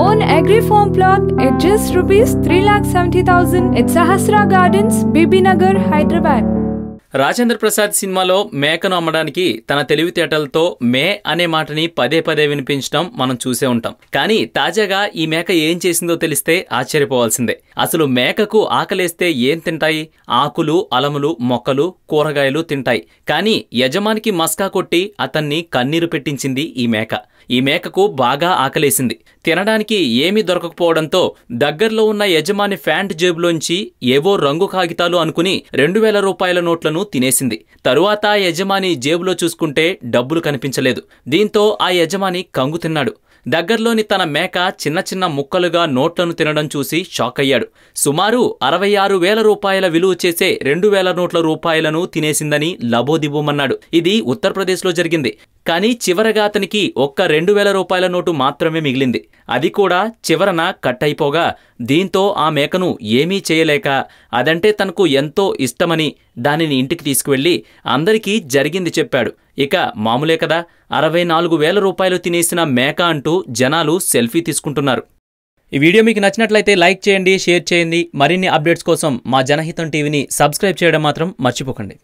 own agri farm plot at just rupees 3,70,000 at Sahasra Gardens, Bibinagar, Hyderabad. Rajendra Prasad సినిమాలో మేకను అమ్మడానికి తన తెలివితేటలతో మే అనే మాటని పదే పదే వినిపించడం మనం చూసే ఉంటాం. కానీ తాజాగా ఈ మేక ఏం చేసిందో తెలిస్తే ఆశ్చర్యపోవాల్సిందే. అసలు మేకకు ఆకలేస్తే ఏం తింటాయి? ఆకులు అలములు మొక్కలు కూరగాయలు తింటాయి. కానీ యజమానికి మస్కా కొట్టి అతన్ని కన్నీరు పెట్టించింది ఈ మేక. ఈ మేకకు బాగా ఆకలేసింది. తినడానికి ఏమీ దొరకకపోవడంతో దగ్గరలో ఉన్న యజమాని ఫ్యాంట్ జేబులోంచి ఏవో రంగు కాగితాలు అనుకుని రెండు వేల రూపాయల నోట్లను తినేసింది. తరువాత ఆ యజమాని జేబులో చూసుకుంటే డబ్బులు కనిపించలేదు. దీంతో ఆ యజమాని కంగు తిన్నాడు. దగ్గర్లోని తన మేక చిన్న చిన్న ముక్కలుగా నోట్లను తినడం చూసి షాక్ అయ్యాడు. సుమారు అరవై ఆరు వేల రూపాయల విలువ చేసే రెండు వేల నోట్ల రూపాయలను తినేసిందని లబోదిబోమన్నాడు. ఇది ఉత్తరప్రదేశ్లో జరిగింది. కానీ చివరగా అతనికి ఒక్క రెండు వేల రూపాయల నోటు మాత్రమే మిగిలింది. అది కూడా చివరన కట్ అయిపోగా దీంతో ఆ మేకను ఏమీ చేయలేక అదంటే తనకు ఎంతో ఇష్టమని దానిని ఇంటికి తీసుకువెళ్ళి అందరికీ జరిగింది చెప్పాడు. ఇక మామూలే కదా అరవై నాలుగు వేల రూపాయలు తినేసిన మేక అంటూ జనాలు సెల్ఫీ తీసుకుంటున్నారు. ఈ వీడియో మీకు నచ్చినట్లయితే లైక్ చేయండి షేర్ చేయండి. మరిన్ని అప్డేట్స్ కోసం మా జనహితం టీవీని సబ్స్క్రైబ్ చేయడం మాత్రం మర్చిపోకండి.